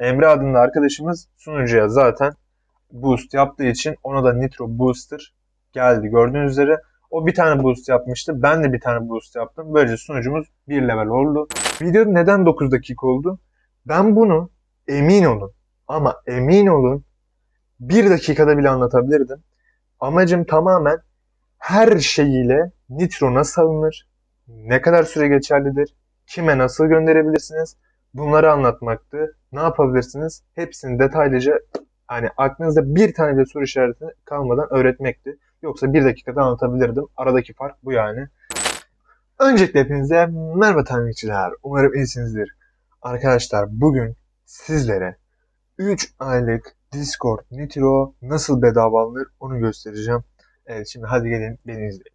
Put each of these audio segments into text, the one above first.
Emre adında arkadaşımız sunucuya zaten boost yaptığı için ona da Nitro Booster geldi. Gördüğünüz üzere o bir tane boost yapmıştı. Ben de bir tane boost yaptım. Böylece sunucumuz bir level oldu. Video neden 9 dakika oldu? Ben bunu emin olun ama emin olun bir dakikada bile anlatabilirdim. Amacım tamamen her şeyiyle Nitro nasıl alınır, ne kadar süre geçerlidir, kime nasıl gönderebilirsiniz bunları anlatmaktı. Ne yapabilirsiniz? Hepsini detaylıca hani aklınızda bir tane bile soru işareti kalmadan öğretmekti. Yoksa bir dakikada anlatabilirdim. Aradaki fark bu yani. Öncelikle hepinize merhaba takipçiler. Umarım iyisinizdir. Arkadaşlar bugün sizlere 3 aylık Discord Nitro nasıl bedava alınır onu göstereceğim. Evet şimdi hadi gelin beni izleyin.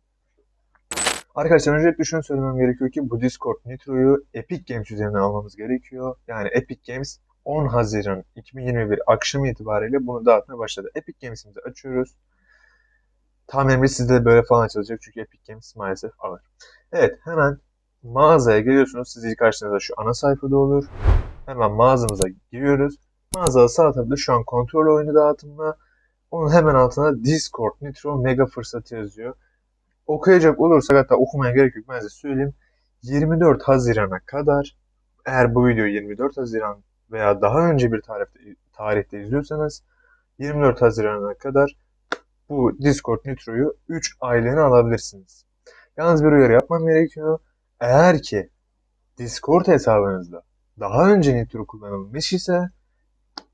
Arkadaşlar öncelikle şunu söylemem gerekiyor ki bu Discord Nitro'yu Epic Games üzerinden almamız gerekiyor. Yani Epic Games 10 Haziran 2021 akşamı itibariyle bunu dağıtmaya başladı. Epic Games'imizi açıyoruz. Tahminimce sizde de böyle falan açılacak çünkü Epic Games maalesef ağır. Evet hemen mağazaya geliyorsunuz. Siz ilk karşınızda şu ana sayfada olur. Hemen mağazamıza giriyoruz. Mağazada sağ tarafta şu an kontrol oyunu dağıtımına. Onun hemen altına Discord Nitro Mega fırsatı yazıyor. Okuyacak olursak hatta okumaya gerek yok ben size söyleyeyim. 24 Haziran'a kadar eğer bu videoyu 24 Haziran veya daha önce bir tarihte, tarihte izliyorsanız 24 Haziran'a kadar bu Discord Nitro'yu 3 aylığına alabilirsiniz. Yalnız bir uyarı yapmam gerekiyor. Eğer ki Discord hesabınızda daha önce Nitro kullanılmış ise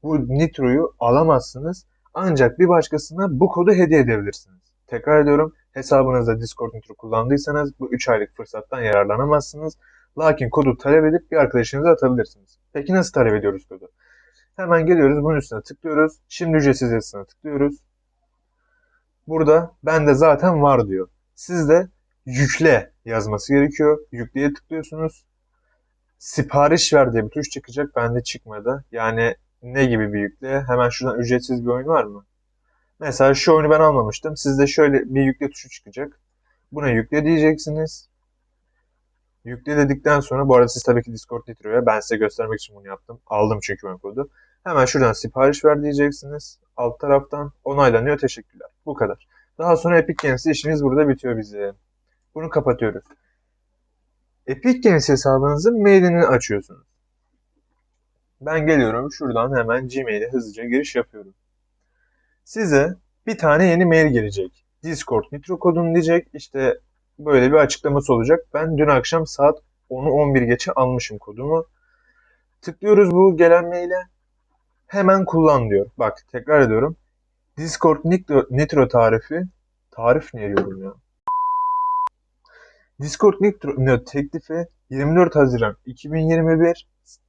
bu Nitro'yu alamazsınız. Ancak bir başkasına bu kodu hediye edebilirsiniz. Tekrar ediyorum hesabınızda Discord Nitro kullandıysanız bu 3 aylık fırsattan yararlanamazsınız. Lakin kodu talep edip bir arkadaşınıza atabilirsiniz. Peki nasıl talep ediyoruz kodu? Hemen geliyoruz bunun üstüne tıklıyoruz. Şimdi ücretsiz yazısına tıklıyoruz. Burada bende zaten var diyor. Sizde yükle yazması gerekiyor. Yükleye tıklıyorsunuz. Sipariş ver diye bir tuş çıkacak. Bende çıkmadı. Yani ne gibi bir yükle? Hemen şuradan ücretsiz bir oyun var mı? Mesela şu oyunu ben almamıştım. Sizde şöyle bir yükle tuşu çıkacak. Buna yükle diyeceksiniz. Yükle dedikten sonra bu arada siz tabii ki Discord Nitro'ya ben size göstermek için bunu yaptım. Aldım çünkü ben kodu. Hemen şuradan sipariş ver diyeceksiniz. Alt taraftan onaylanıyor. Teşekkürler. Bu kadar. Daha sonra Epic Games'te işimiz burada bitiyor bize. Bunu kapatıyoruz. Epic Games hesabınızın mailini açıyorsunuz. Ben geliyorum şuradan hemen Gmail'e hızlıca giriş yapıyorum. Size bir tane yeni mail gelecek. Discord Nitro kodunu diyecek. İşte böyle bir açıklaması olacak. Ben dün akşam saat 10'u 11 geçe almışım kodumu. Tıklıyoruz bu gelen maile. Hemen kullan diyor. Bak tekrar ediyorum. Discord Nitro, Nitro tarifi. Tarif ne diyorum ya? Discord Nitro teklifi 24 Haziran 2021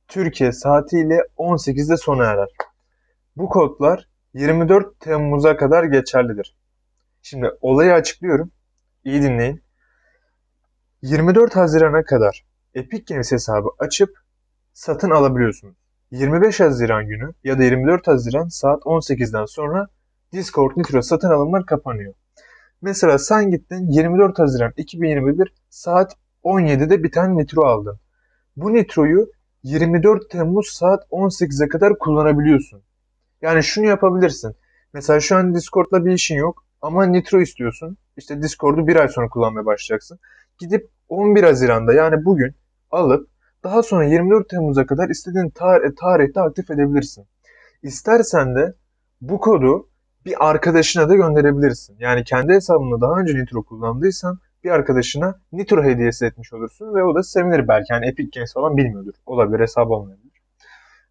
Türkiye saatiyle 18'de sona erer. Bu kodlar 24 Temmuz'a kadar geçerlidir. Şimdi olayı açıklıyorum. İyi dinleyin. 24 Haziran'a kadar Epic Games hesabı açıp satın alabiliyorsunuz. 25 Haziran günü ya da 24 Haziran saat 18'den sonra Discord Nitro satın alımlar kapanıyor. Mesela sen gittin 24 Haziran 2021 saat 17'de bir tane Nitro aldın. Bu Nitro'yu 24 Temmuz saat 18'e kadar kullanabiliyorsun. Yani şunu yapabilirsin. Mesela şu an Discord'la bir işin yok ama Nitro istiyorsun. İşte Discord'u bir ay sonra kullanmaya başlayacaksın. Gidip 11 Haziran'da yani bugün alıp daha sonra 24 Temmuz'a kadar istediğin tar- tarihte aktif edebilirsin. İstersen de bu kodu bir arkadaşına da gönderebilirsin. Yani kendi hesabında daha önce Nitro kullandıysan bir arkadaşına Nitro hediyesi etmiş olursun ve o da sevinir belki. Yani Epic Games falan bilmiyordur. Olabilir hesabı olmayabilir.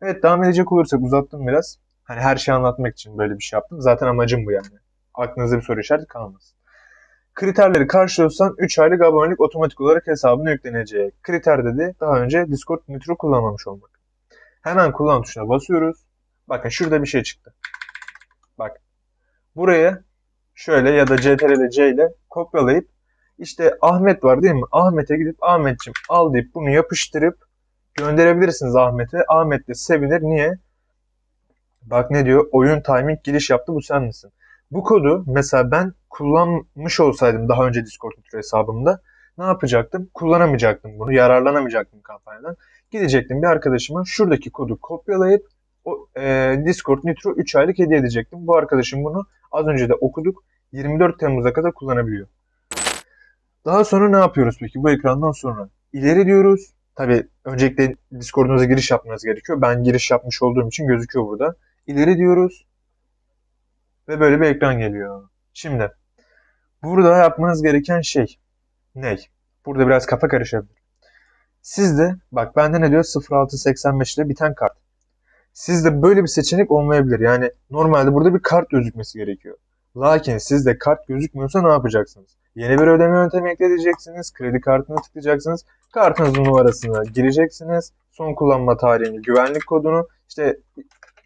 Evet devam edecek olursak uzattım biraz. Hani her şeyi anlatmak için böyle bir şey yaptım. Zaten amacım bu yani. Aklınızda bir soru işareti kalmasın. Kriterleri karşılıyorsan 3 aylık abonelik otomatik olarak hesabına yüklenecek. Kriter dedi daha önce Discord Nitro kullanmamış olmak. Hemen kullan tuşuna basıyoruz. Bakın şurada bir şey çıktı. Bak. Buraya şöyle ya da CTRL C ile kopyalayıp işte Ahmet var değil mi? Ahmet'e gidip Ahmet'cim al deyip bunu yapıştırıp gönderebilirsiniz Ahmet'e. Ahmet de sevinir. Niye? Bak ne diyor? Oyun timing giriş yaptı bu sen misin? Bu kodu mesela ben kullanmış olsaydım daha önce Discord Nitro hesabımda ne yapacaktım? Kullanamayacaktım bunu. Yararlanamayacaktım kampanyadan. Gidecektim bir arkadaşıma şuradaki kodu kopyalayıp o, e, Discord Nitro 3 aylık hediye edecektim. Bu arkadaşım bunu az önce de okuduk. 24 Temmuz'a kadar kullanabiliyor. Daha sonra ne yapıyoruz peki bu ekrandan sonra? İleri diyoruz. Tabi öncelikle Discord'unuza giriş yapmanız gerekiyor. Ben giriş yapmış olduğum için gözüküyor burada. İleri diyoruz. Ve böyle bir ekran geliyor. Şimdi burada yapmanız gereken şey ne? Burada biraz kafa karışabilir. Sizde bak bende ne diyor 0685 ile biten kart. Sizde böyle bir seçenek olmayabilir. Yani normalde burada bir kart gözükmesi gerekiyor. Lakin sizde kart gözükmüyorsa ne yapacaksınız? Yeni bir ödeme yöntemi ekleyeceksiniz. Kredi kartına tıklayacaksınız. Kartınızın numarasını gireceksiniz. Son kullanma tarihini, güvenlik kodunu, işte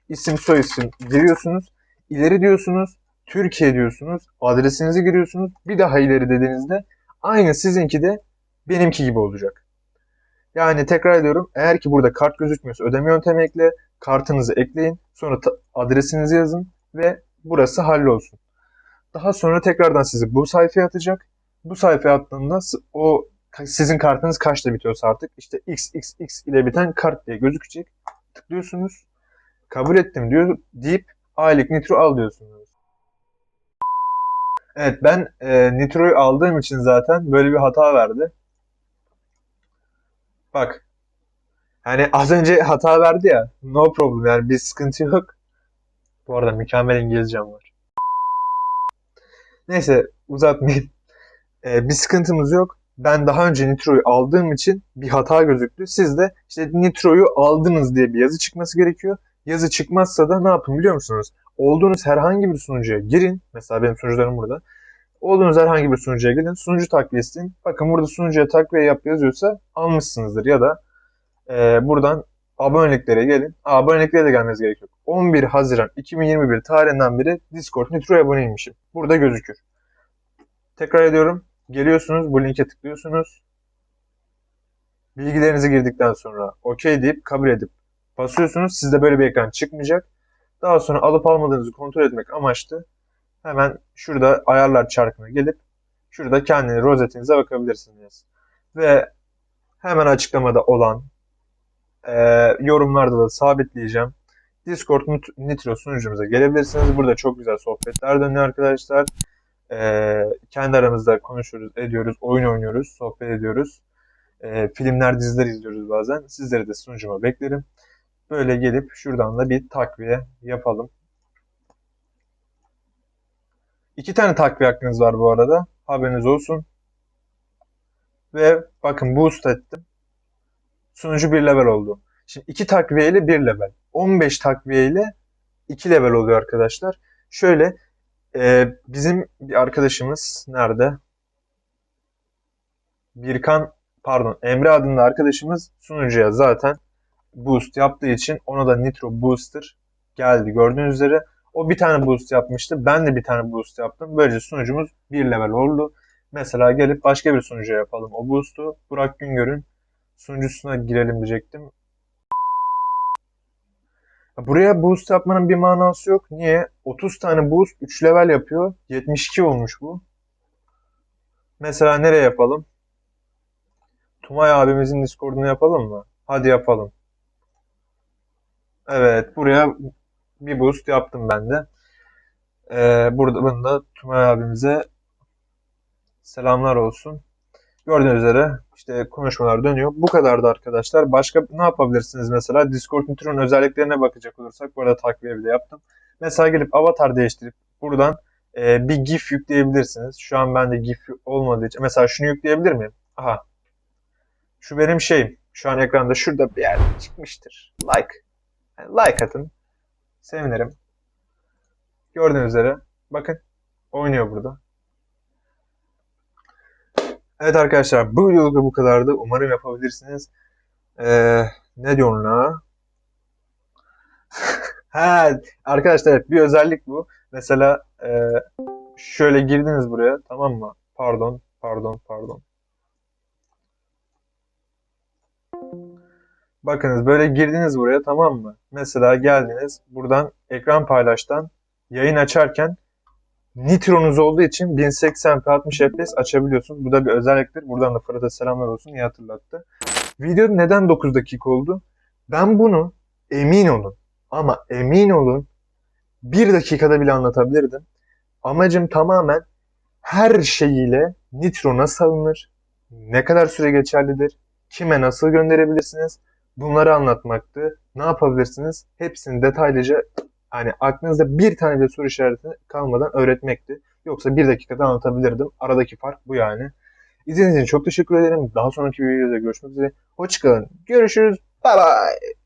isim soy isim giriyorsunuz. İleri diyorsunuz. Türkiye diyorsunuz. Adresinizi giriyorsunuz. Bir daha ileri dediğinizde aynı sizinki de benimki gibi olacak. Yani tekrar ediyorum. Eğer ki burada kart gözükmüyorsa ödeme yöntemi ekle. Kartınızı ekleyin. Sonra adresinizi yazın ve burası hallolsun. Daha sonra tekrardan sizi bu sayfaya atacak. Bu sayfaya attığında o sizin kartınız kaçta bitiyorsa artık işte XXX ile biten kart diye gözükecek. Tıklıyorsunuz. Kabul ettim diyor deyip aylık nitro al diyorsunuz. Evet ben e, nitroyu aldığım için zaten böyle bir hata verdi. Bak. Hani az önce hata verdi ya. No problem yani bir sıkıntı yok. Bu arada mükemmel İngilizcem var. Neyse uzatmayayım. Ee, bir sıkıntımız yok. Ben daha önce Nitro'yu aldığım için bir hata gözüktü. Siz de işte Nitro'yu aldınız diye bir yazı çıkması gerekiyor. Yazı çıkmazsa da ne yapın biliyor musunuz? Olduğunuz herhangi bir sunucuya girin. Mesela benim sunucularım burada. Olduğunuz herhangi bir sunucuya girin. Sunucu takviyesi. Bakın burada sunucuya takviye yap yazıyorsa almışsınızdır. Ya da e, buradan aboneliklere gelin. Aa, aboneliklere de gelmeniz gerekiyor. 11 Haziran 2021 tarihinden beri Discord Nitro'ya aboneymişim. Burada gözükür. Tekrar ediyorum. Geliyorsunuz bu linke tıklıyorsunuz. Bilgilerinizi girdikten sonra OK deyip kabul edip basıyorsunuz. Sizde böyle bir ekran çıkmayacak. Daha sonra alıp almadığınızı kontrol etmek amaçlı hemen şurada ayarlar çarkına gelip şurada kendi rozetinize bakabilirsiniz. Ve hemen açıklamada olan e, yorumlarda da sabitleyeceğim. Discord Nit- Nitro sunucumuza gelebilirsiniz. Burada çok güzel sohbetler dönüyor arkadaşlar. E, kendi aramızda konuşuyoruz, ediyoruz, oyun oynuyoruz, sohbet ediyoruz. E, filmler, diziler izliyoruz bazen. Sizleri de sunucuma beklerim. Böyle gelip şuradan da bir takviye yapalım. İki tane takviye hakkınız var bu arada. Haberiniz olsun. Ve bakın boost ettim. Sunucu bir level oldu. Şimdi iki takviye ile bir level. 15 takviye ile 2 level oluyor arkadaşlar. Şöyle e, bizim bir arkadaşımız nerede? Birkan pardon Emre adında arkadaşımız sunucuya zaten boost yaptığı için ona da Nitro Booster geldi gördüğünüz üzere. O bir tane boost yapmıştı. Ben de bir tane boost yaptım. Böylece sunucumuz bir level oldu. Mesela gelip başka bir sunucuya yapalım o boost'u. Burak Güngör'ün sunucusuna girelim diyecektim. Buraya boost yapmanın bir manası yok. Niye? 30 tane boost 3 level yapıyor. 72 olmuş bu. Mesela nereye yapalım? Tumay abimizin Discord'unu yapalım mı? Hadi yapalım. Evet, buraya bir boost yaptım ben de. Ee, burada bunu da Tumay abimize selamlar olsun. Gördüğünüz üzere işte konuşmalar dönüyor. Bu kadardı arkadaşlar. Başka ne yapabilirsiniz mesela? Discord Nitro'nun özelliklerine bakacak olursak bu arada takviye bile yaptım. Mesela gelip avatar değiştirip buradan e, bir GIF yükleyebilirsiniz. Şu an bende GIF olmadığı için. Mesela şunu yükleyebilir miyim? Aha. Şu benim şeyim. Şu an ekranda şurada bir yerde çıkmıştır. Like. Like atın. Sevinirim. Gördüğünüz üzere. Bakın. Oynuyor burada. Evet arkadaşlar bu videoluk da bu kadardı. Umarım yapabilirsiniz. Ee, ne diyorsun la? ha, arkadaşlar evet, bir özellik bu. Mesela e, şöyle girdiniz buraya tamam mı? Pardon, pardon, pardon. Bakınız böyle girdiniz buraya tamam mı? Mesela geldiniz buradan ekran paylaştan yayın açarken Nitro'nuz olduğu için 1080p 60 FPS açabiliyorsunuz. Bu da bir özelliktir. Buradan da Fırat'a selamlar olsun. İyi hatırlattı. Video neden 9 dakika oldu? Ben bunu emin olun Ama emin olun bir dakikada bile anlatabilirdim. Amacım tamamen her şeyiyle nitro nasıl alınır, ne kadar süre geçerlidir, kime nasıl gönderebilirsiniz bunları anlatmaktı. Ne yapabilirsiniz? Hepsini detaylıca hani aklınızda bir tane bile soru işareti kalmadan öğretmekti. Yoksa bir dakikada anlatabilirdim. Aradaki fark bu yani. İzlediğiniz için çok teşekkür ederim. Daha sonraki videoda görüşmek üzere. Hoşçakalın. Görüşürüz. Bye bye.